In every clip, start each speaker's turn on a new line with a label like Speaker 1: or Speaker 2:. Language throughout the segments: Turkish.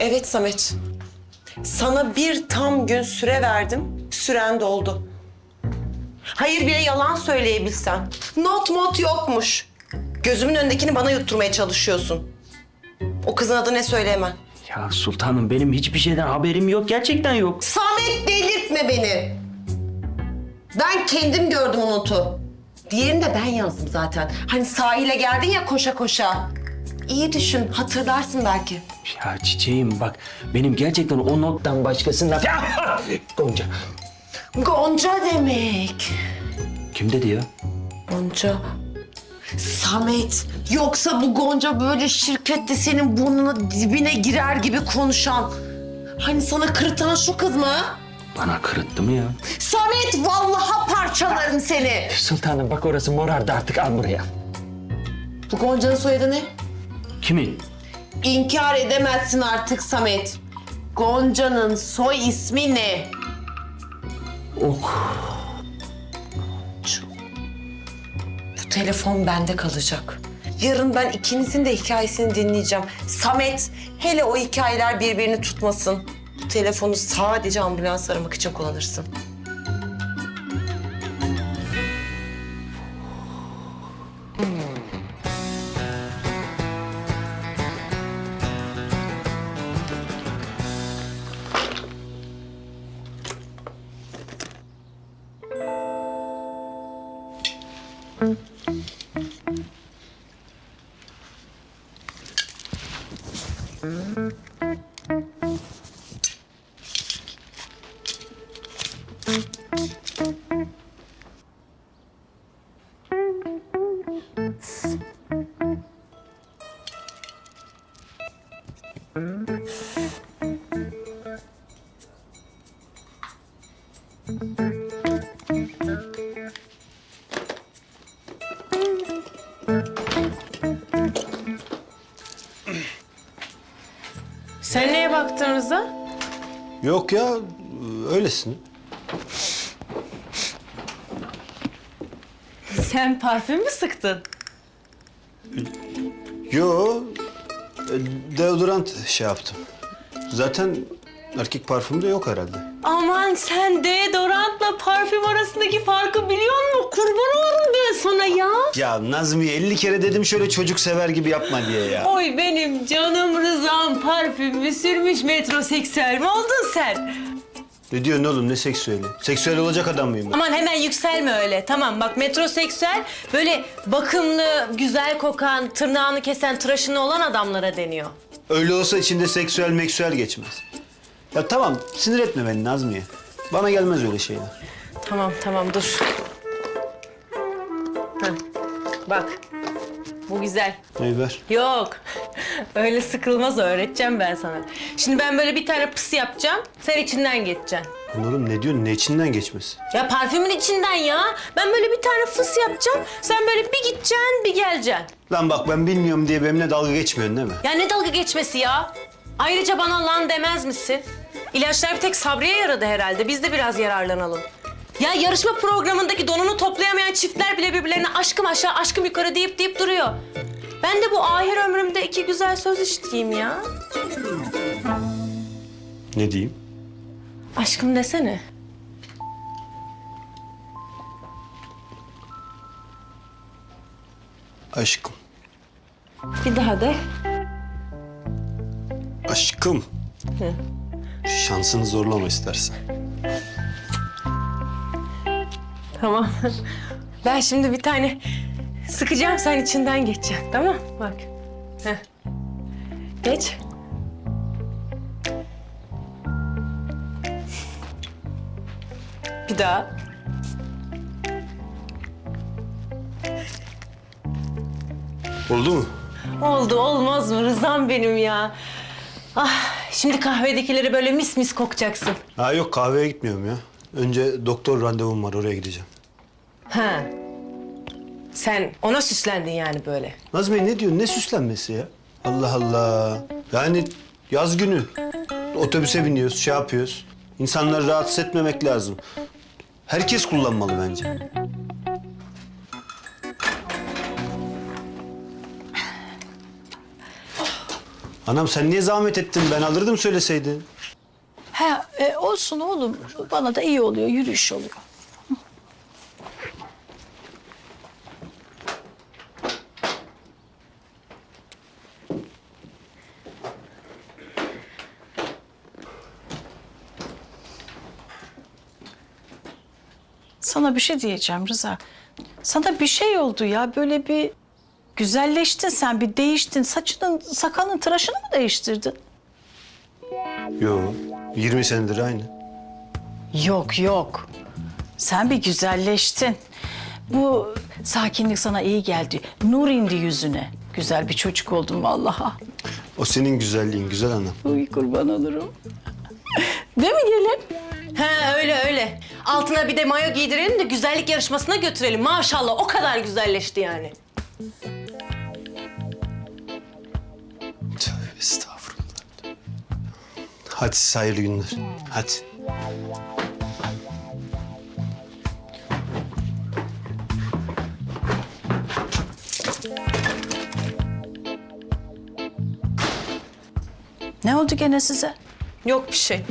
Speaker 1: Evet Samet. Sana bir tam gün süre verdim. Süren doldu. Hayır bir de yalan söyleyebilsen. Not mot yokmuş. Gözümün önündekini bana yutturmaya çalışıyorsun. O kızın adı ne söyleyemem.
Speaker 2: Ya sultanım benim hiçbir şeyden haberim yok. Gerçekten yok.
Speaker 1: Samet delirtme beni. Ben kendim gördüm o notu. Diğerini de ben yazdım zaten. Hani sahile geldin ya koşa koşa. İyi düşün, hatırlarsın belki.
Speaker 2: Ya çiçeğim bak benim gerçekten o nottan başkasından... Ya! Gonca.
Speaker 1: Gonca demek.
Speaker 2: Kim dedi ya?
Speaker 1: Gonca. Samet. Yoksa bu Gonca böyle şirkette senin burnuna dibine girer gibi konuşan. Hani sana kırıtan şu kız mı?
Speaker 2: Bana kırıttı mı ya?
Speaker 1: Samet vallaha parçalarım seni.
Speaker 2: Sultanım bak orası morardı artık al buraya.
Speaker 1: Bu Gonca'nın soyadı ne?
Speaker 2: Kimin?
Speaker 1: İnkar edemezsin artık Samet. Gonca'nın soy ismi ne?
Speaker 2: Oh.
Speaker 1: Bu telefon bende kalacak. Yarın ben ikinizin de hikayesini dinleyeceğim. Samet, hele o hikayeler birbirini tutmasın. Telefonu sadece ambulans aramak için kullanırsın.
Speaker 3: Sen neye baktın Rıza?
Speaker 4: Yok ya, öylesin.
Speaker 3: Sen parfüm mü sıktın?
Speaker 4: Yo, deodorant şey yaptım. Zaten erkek parfümü de yok herhalde.
Speaker 3: Aman sen deodorantla parfüm arasındaki farkı biliyor musun? Kurban olurum ben sana ya.
Speaker 4: Ya Nazmiye 50 kere dedim şöyle çocuk sever gibi yapma diye ya.
Speaker 3: Oy benim canım Rıza'm parfümü sürmüş metroseksüel mi oldun sen?
Speaker 4: Ne diyorsun oğlum ne seksüeli? Seksüel olacak adam mıyım ben?
Speaker 3: Aman hemen yükselme öyle. Tamam bak metroseksüel böyle bakımlı, güzel kokan, tırnağını kesen, tıraşını olan adamlara deniyor.
Speaker 4: Öyle olsa içinde seksüel meksüel geçmez. Ya tamam sinir etme beni Nazmiye. Bana gelmez öyle şeyler.
Speaker 3: Tamam tamam dur. Heh, bak bu güzel.
Speaker 4: Ver?
Speaker 3: Yok. Öyle sıkılmaz o, öğreteceğim ben sana. Şimdi ben böyle bir tane pıs yapacağım. Sen içinden geçeceksin.
Speaker 4: Oğlum ne diyorsun? Ne içinden geçmesi?
Speaker 3: Ya parfümün içinden ya. Ben böyle bir tane fıs yapacağım. Sen böyle bir gideceksin, bir geleceksin.
Speaker 4: Lan bak ben bilmiyorum diye benimle dalga geçmiyorsun değil mi?
Speaker 3: Ya ne dalga geçmesi ya? Ayrıca bana lan demez misin? İlaçlar bir tek Sabri'ye yaradı herhalde. Biz de biraz yararlanalım. Ya yarışma programındaki donunu toplayamayan çiftler bile birbirlerine aşkım aşağı, aşkım yukarı deyip deyip duruyor. Ben de bu ahir ömrümde iki güzel söz işiteyim ya.
Speaker 4: Ne diyeyim?
Speaker 3: Aşkım desene.
Speaker 4: Aşkım.
Speaker 3: Bir daha de.
Speaker 4: Aşkım. Şansını zorlama istersen.
Speaker 3: Tamam. Ben şimdi bir tane sıkacağım, sen içinden geçeceksin. Tamam Bak. Heh. Geç. Bir daha.
Speaker 4: Oldu mu?
Speaker 3: Oldu, olmaz mı? Rızam benim ya. Ah, şimdi kahvedekileri böyle mis mis kokacaksın.
Speaker 4: Ha yok kahveye gitmiyorum ya. Önce doktor randevum var oraya gideceğim.
Speaker 3: Ha. Sen ona süslendin yani böyle.
Speaker 4: Nazmiye ne diyorsun? Ne süslenmesi ya? Allah Allah. Yani yaz günü. Otobüse biniyoruz, şey yapıyoruz. İnsanları rahatsız etmemek lazım. Herkes kullanmalı bence. Anam sen niye zahmet ettin? Ben alırdım söyleseydin.
Speaker 5: He, e, olsun oğlum. Bana da iyi oluyor, yürüyüş oluyor. Sana bir şey diyeceğim Rıza. Sana bir şey oldu ya. Böyle bir güzelleştin sen, bir değiştin. Saçının, sakalın tıraşını mı değiştirdin?
Speaker 4: Yo, 20 senedir aynı.
Speaker 5: Yok yok. Sen bir güzelleştin. Bu sakinlik sana iyi geldi. Nur indi yüzüne. Güzel bir çocuk oldun vallahi.
Speaker 4: O senin güzelliğin, güzel anam.
Speaker 5: Uy kurban olurum. Değil mi gelin?
Speaker 3: He öyle öyle. Altına bir de mayo giydirelim de güzellik yarışmasına götürelim. Maşallah o kadar güzelleşti yani.
Speaker 4: Hadi size hayırlı günler. Hadi.
Speaker 5: Ne oldu gene size?
Speaker 3: Yok bir şey.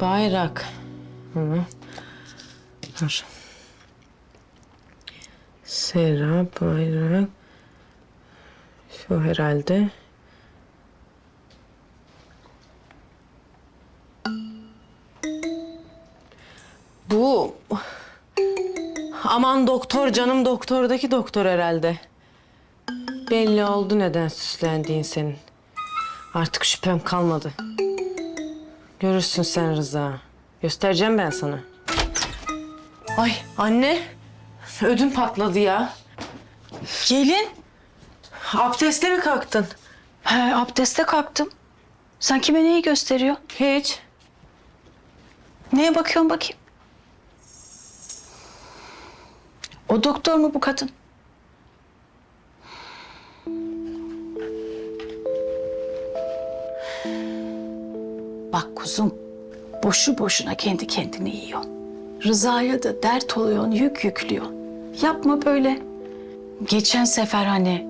Speaker 3: Bayrak. Hı. Dur. Serap Bayrak. Şu herhalde. Bu aman doktor canım doktordaki doktor herhalde. Belli oldu neden süslendiğin senin. Artık şüphem kalmadı. Görürsün sen Rıza. Göstereceğim ben sana. Ay anne. Ödüm patladı ya.
Speaker 5: Gelin.
Speaker 3: Abdeste mi kalktın?
Speaker 5: He, abdeste kalktım. Sen kime neyi gösteriyor?
Speaker 3: Hiç.
Speaker 5: Neye bakıyorsun bakayım? O doktor mu bu kadın? Kuzum, boşu boşuna kendi kendini yiyorsun. Rıza'ya da dert oluyorsun, yük yüklüyorsun. Yapma böyle. Geçen sefer hani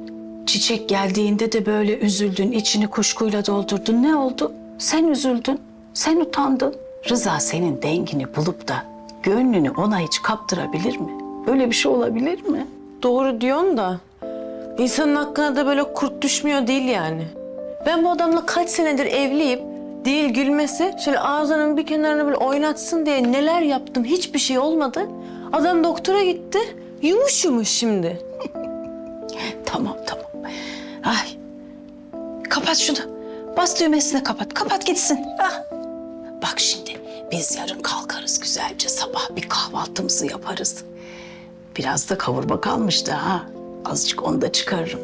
Speaker 5: çiçek geldiğinde de böyle üzüldün, içini kuşkuyla doldurdun. Ne oldu? Sen üzüldün, sen utandın. Rıza senin dengini bulup da gönlünü ona hiç kaptırabilir mi? Öyle bir şey olabilir mi?
Speaker 3: Doğru diyorsun da insanın hakkına da böyle kurt düşmüyor değil yani. Ben bu adamla kaç senedir evliyim. Değil gülmesi, şöyle ağzının bir kenarını böyle oynatsın diye neler yaptım. Hiçbir şey olmadı. Adam doktora gitti. Yumuş yumuş şimdi.
Speaker 5: Tamam tamam. Ay. Kapat şunu. Bas düğmesine kapat. Kapat gitsin. Ah. Bak şimdi biz yarın kalkarız güzelce sabah bir kahvaltımızı yaparız. Biraz da kavurma kalmıştı ha. Azıcık onu da çıkarırım.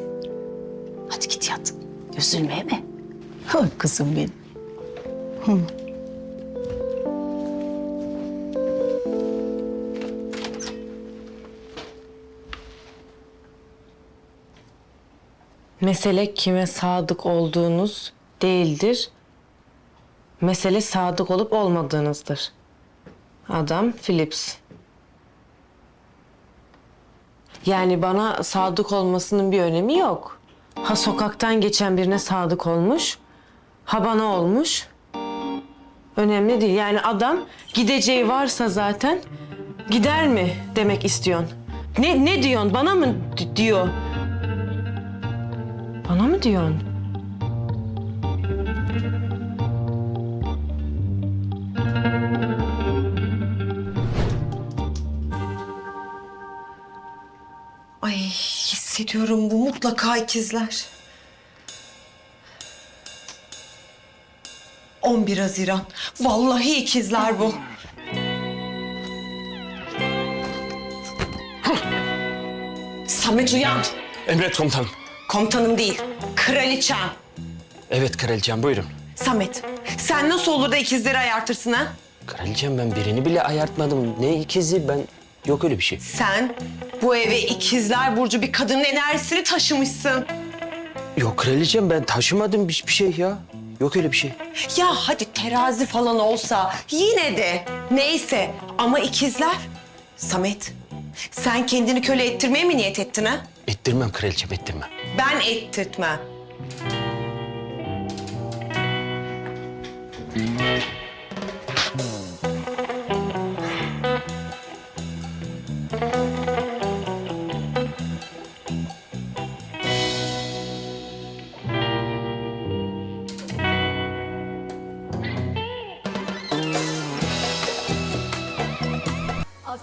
Speaker 5: Hadi git yat. Üzülme mi? Kızım benim.
Speaker 3: Mesele kime sadık olduğunuz değildir. Mesele sadık olup olmadığınızdır. Adam Phillips. Yani bana sadık olmasının bir önemi yok. Ha sokaktan geçen birine sadık olmuş, ha bana olmuş. Önemli değil. Yani adam gideceği varsa zaten gider mi demek istiyorsun? Ne ne diyorsun? Bana mı di- diyor? Bana mı diyorsun?
Speaker 1: Ay hissediyorum bu mutlaka ikizler. 11 Haziran. Vallahi ikizler bu. Samet uyan.
Speaker 2: Emret komutanım.
Speaker 1: Komutanım değil, kraliçem.
Speaker 2: Evet kraliçem buyurun.
Speaker 1: Samet, sen nasıl olur da ikizleri ayartırsın ha?
Speaker 2: Kraliçem ben birini bile ayartmadım. Ne ikizi ben... Yok öyle bir şey.
Speaker 1: Sen bu eve ikizler burcu bir kadının enerjisini taşımışsın.
Speaker 2: Yok kraliçem ben taşımadım hiçbir şey ya. Yok öyle bir şey.
Speaker 1: Ya hadi terazi falan olsa yine de neyse ama ikizler. Samet, sen kendini köle ettirmeye mi niyet ettin ha?
Speaker 2: Ettirmem kraliçem ettirmem.
Speaker 1: Ben ettirtmem.